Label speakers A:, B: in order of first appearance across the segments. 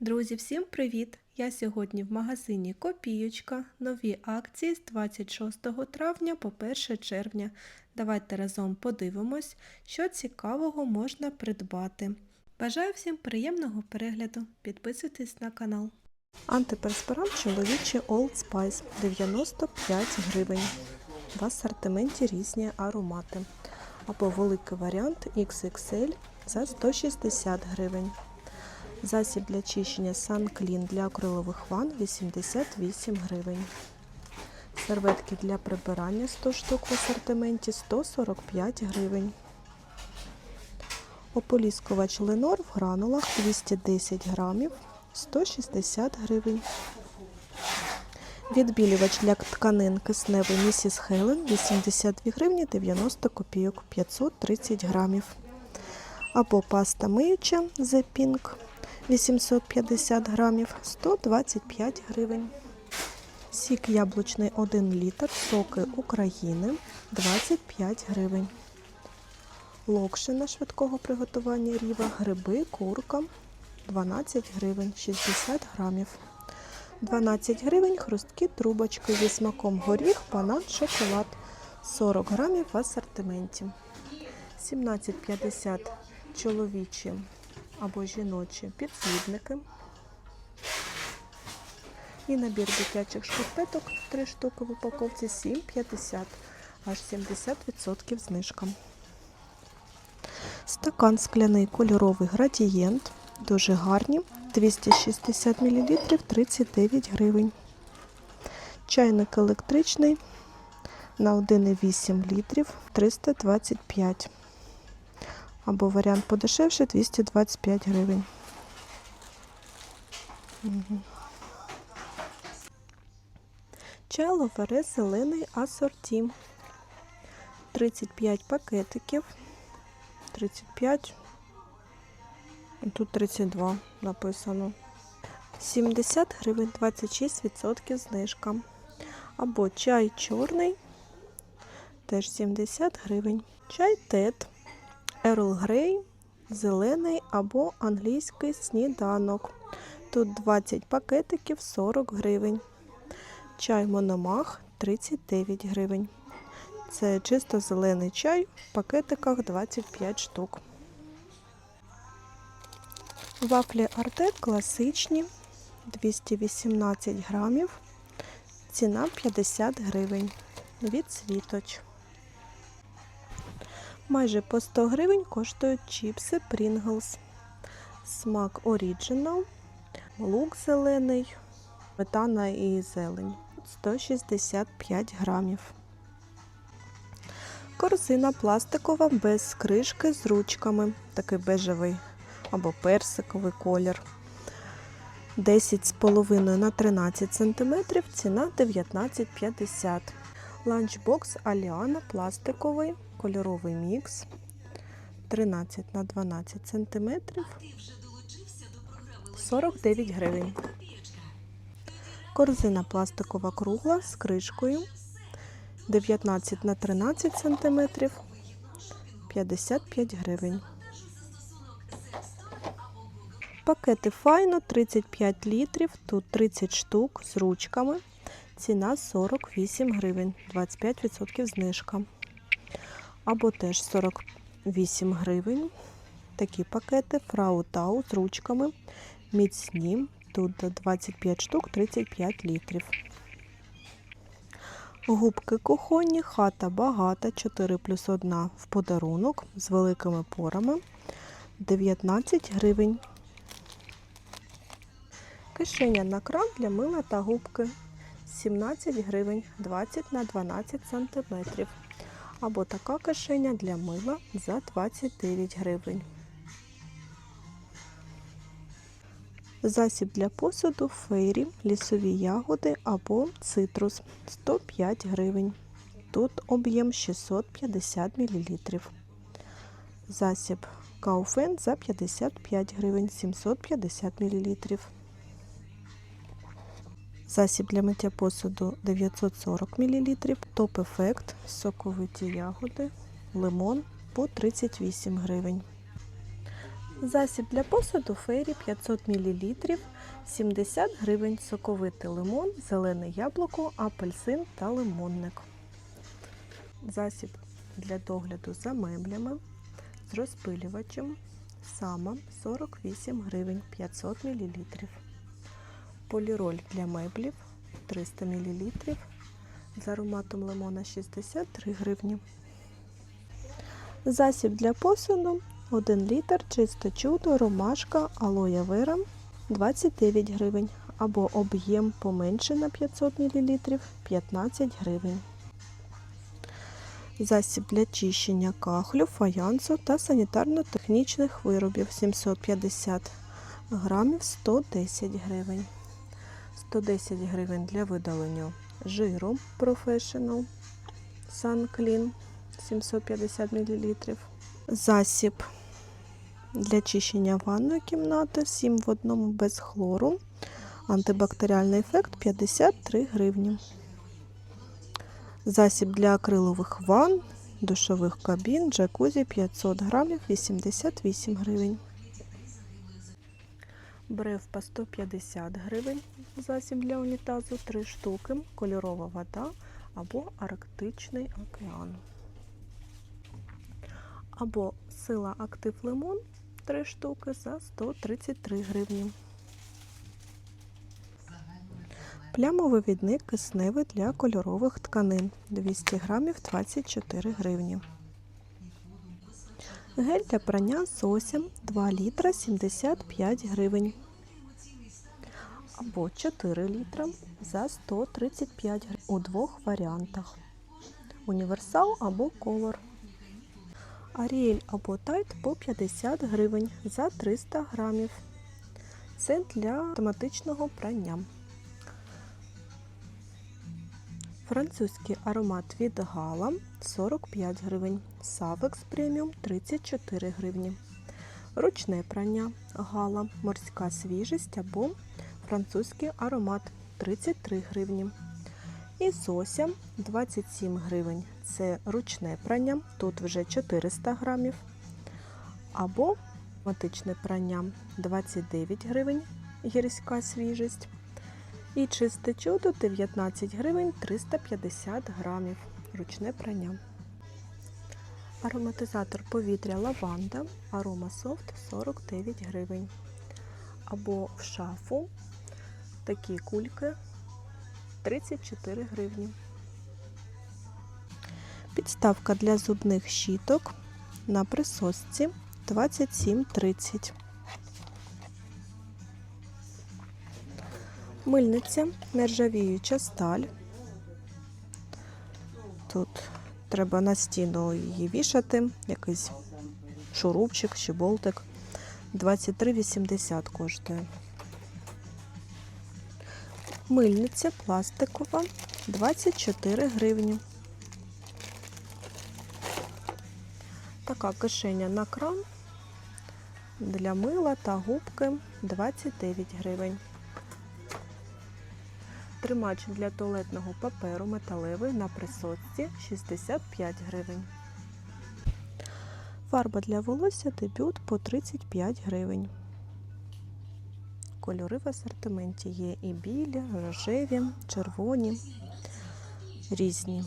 A: Друзі, всім привіт! Я сьогодні в магазині Копієчка. Нові акції з 26 травня по 1 червня. Давайте разом подивимось, що цікавого можна придбати. Бажаю всім приємного перегляду. Підписуйтесь на канал. Антиперспирант чоловічий Old Spice 95 гривень. В асортименті різні аромати. Або великий варіант XXL за 160 гривень. Засіб для чищення SunClean для акрилових ванн 88 гривень. Серветки для прибирання 100 штук в асортименті 145 гривень. Ополіскувач Ленор в гранулах 210 грамів 160 гривень. Відбілювач для тканин кисневий Місіс Хелен 82 гривні 90 копійок 530 грамів. Або паста миюча The Pink 850 грамів 125 гривень. Сік яблучний 1 літр, соки України 25 гривень. Локшина швидкого приготування ріва, гриби, курка 12 гривень 60 грамів. 12 гривень хрусткі трубочки зі смаком горіх, банан, шоколад 40 грамів в асортименті. 17,50 чоловічі або жіночі підсвітники. І набір дитячих шкарпеток 3 штуки в упаковці 7,50, аж 70% знижка. Стакан скляний кольоровий градієнт. Дуже гарні. 260 мл 39 гривень. Чайник електричний на 1,8 літрів 325 або варіант подешевше 225 гривень. Чай ловере зелений асорті. 35 пакетиків. 35. Тут 32 написано. 70 гривень 26% знижка. Або чай чорний. Теж 70 гривень. Чай тет. Ерл Грей, зелений або англійський сніданок. Тут 20 пакетиків 40 гривень. Чай Мономах 39 гривень. Це чисто зелений чай в пакетиках 25 штук. Вафлі Артек класичні 218 грамів. Ціна 50 гривень. Від світоч. Майже по 100 гривень коштують чіпси Pringles. Смак Original, лук зелений, сметана і зелень 165 грамів. Корзина пластикова без кришки з ручками, такий бежевий або персиковий колір. 10,5 на 13 см, ціна 19,50 Ланчбокс Аліана пластиковий кольоровий мікс 13 на 12 см 49 гривень. Корзина пластикова кругла з кришкою 19 на 13 см 55 гривень. Пакети файно 35 літрів, тут 30 штук з ручками. Ціна 48 гривень, 25% знижка або теж 48 гривень. Такі пакети Фрау Тау з ручками. Міцні. Тут 25 штук, 35 літрів. Губки кухонні, хата багата, 4 плюс 1 в подарунок з великими порами. 19 гривень. Кишеня на кран для мила та губки. 17 гривень 20 на 12 сантиметрів або така кишеня для мила за 29 гривень. Засіб для посуду фейрі, лісові ягоди або цитрус 105 гривень. Тут об'єм 650 мл. Засіб Кауфен за 55 гривень 750 мл. Засіб для миття посуду 940 мл, топ-ефект, соковиті ягоди, лимон по 38 гривень. Засіб для посуду фейрі 500 мл, 70 гривень, соковитий лимон, зелене яблуко, апельсин та лимонник. Засіб для догляду за меблями з розпилювачем сама 48 гривень 500 мл. Поліроль для меблів 300 мл. З ароматом лимона 63 гривні. Засіб для посуду 1 літр чисте чудо, ромашка, алоє вера 29 гривень або об'єм поменше на 500 мл 15 гривень. Засіб для чищення кахлю, фаянсу та санітарно-технічних виробів 750 грамів 110 гривень. 110 гривень для видалення жиру Professional Sun Clean 750 мл. Засіб для чищення ванної кімнати 7 в одному без хлору. Антибактеріальний ефект 53 гривні. Засіб для акрилових ванн, душових кабін, джакузі 500 грамів 88 гривень. Брев по 150 гривень. Засіб для унітазу 3 штуки. Кольорова вода або Арктичний океан. Або сила актив лимон 3 штуки за 133 гривні. Плямовий відник кисневий для кольорових тканин 200 грамів 24 гривні. Гель для прання Сосім 2 літра 75 гривень. Або 4 літра за 135 гривень у двох варіантах. Універсал або колор. Аріель або тайт по 50 гривень за 300 грамів. Це для автоматичного прання. Французький аромат від Гала 45 гривень. Савекс преміум 34 гривні. Ручне прання Гала морська свіжість або французький аромат 33 гривні. І Сося 27 гривень. Це ручне прання, тут вже 400 грамів. Або автоматичне прання 29 гривень, гірська свіжість. І чисте чудо 19 гривень 350 грамів. Ручне прання. Ароматизатор повітря лаванда, арома софт 49 гривень. Або в шафу такі кульки 34 гривні. Підставка для зубних щіток на присосці 27,30. Мильниця, нержавіюча сталь. Тут треба на стіну її вішати, якийсь шурупчик чи болтик. 23,80 коштує. Мильниця пластикова 24 гривні. Така кишеня на кран для мила та губки 29 гривень. Тримач для туалетного паперу металевий на присосці 65 гривень. Фарба для волосся дебют по 35 гривень. Кольори в асортименті є і білі, рожеві, червоні, різні.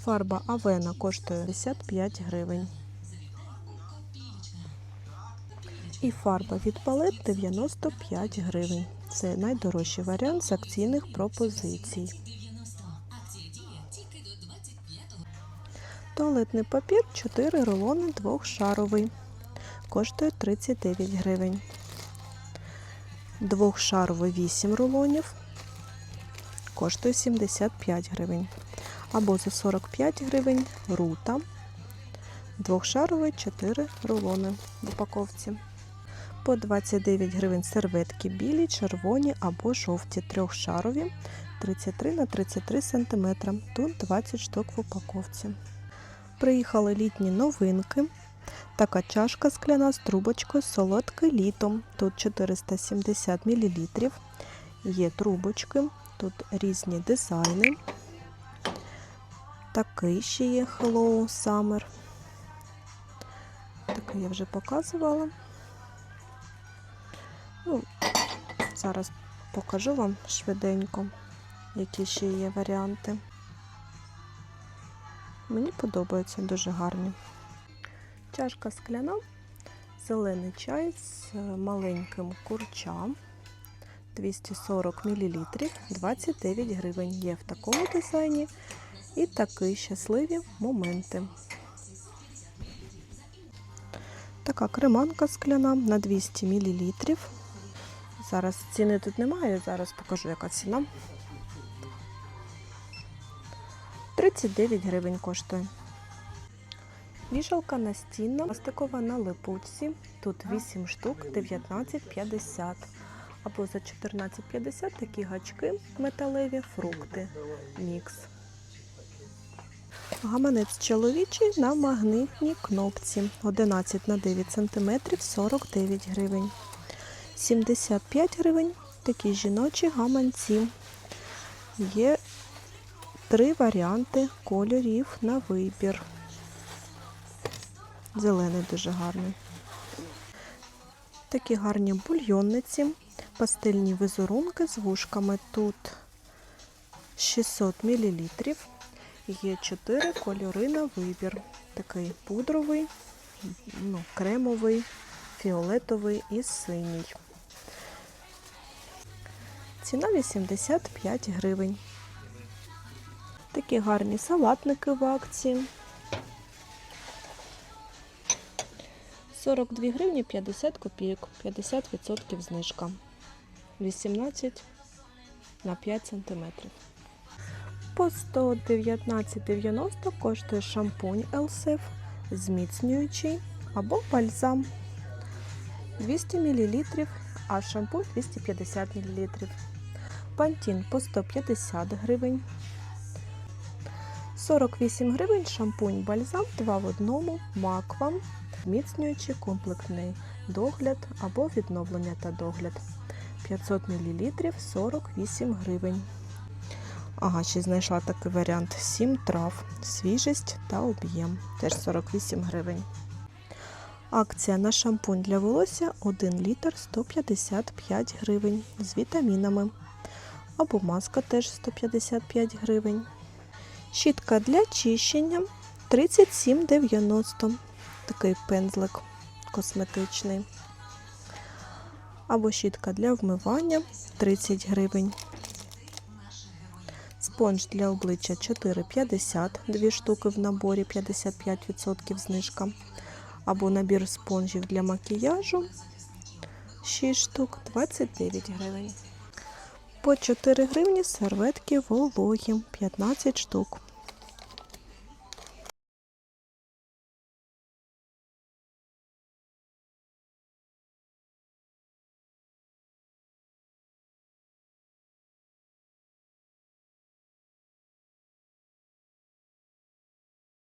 A: Фарба Авена коштує 55 гривень. І фарба від палет 95 гривень. Це найдорожчий варіант з акційних пропозицій. Туалетний папір 4 рулони двохшаровий. Коштує 39 гривень. Двохшаровий 8 рулонів. Коштує 75 гривень. Або за 45 гривень рута. Двохшаровий 4 рулони в упаковці. По 29 гривень серветки білі, червоні або жовті, трьохшарові 33 на 33 см. Тут 20 штук в упаковці. Приїхали літні новинки. Така чашка скляна з трубочкою солодке літом. Тут 470 мл. Є трубочки, тут різні дизайни. Такий ще є Hello Summer. таке я вже показувала. Ну, зараз покажу вам швиденько, які ще є варіанти. Мені подобаються дуже гарні. Чашка скляна, зелений чай з маленьким курчам. 240 мл, 29 гривень. Є в такому дизайні і такі щасливі моменти. Така креманка скляна на 200 мл. Зараз ціни тут немає, зараз покажу, яка ціна. 39 гривень коштує. Вішалка настінна, пластикова на липучці. Тут 8 штук, 19,50. Або за 14,50 такі гачки металеві, фрукти, мікс. Гаманець чоловічий на магнитній кнопці 11 на 9 см 49 гривень. 75 гривень такі жіночі гаманці. Є три варіанти кольорів на вибір. Зелений дуже гарний. Такі гарні бульйонниці, пастельні візерунки з вушками. Тут 600 мл. Є 4 кольори на вибір. Такий пудровий, ну, кремовий, фіолетовий і синій. Ціна 85 гривень. Такі гарні салатники в акції. 42 гривні 50 копійок, 50% знижка. 18 на 5 сантиметрів. По 119,90 коштує шампунь Елсеф, зміцнюючий або бальзам 200 мл, а шампунь 250 мл. Пантін по 150 гривень. 48 гривень шампунь бальзам 2 в одному, маква, зміцнюючий комплексний догляд або відновлення та догляд. 500 мл 48 гривень. Ага, ще знайшла такий варіант 7 трав, свіжість та об'єм. Теж 48 гривень. Акція на шампунь для волосся 1 літр 155 гривень з вітамінами. Або маска теж 155 гривень. Щітка для чищення 37,90. Такий пензлик косметичний. Або щітка для вмивання 30 гривень. Спонж для обличчя 4,50, дві штуки в наборі 55% знижка. Або набір спонжів для макіяжу 6 штук 29 гривень. По 4 гривні серветки вологі 15 штук.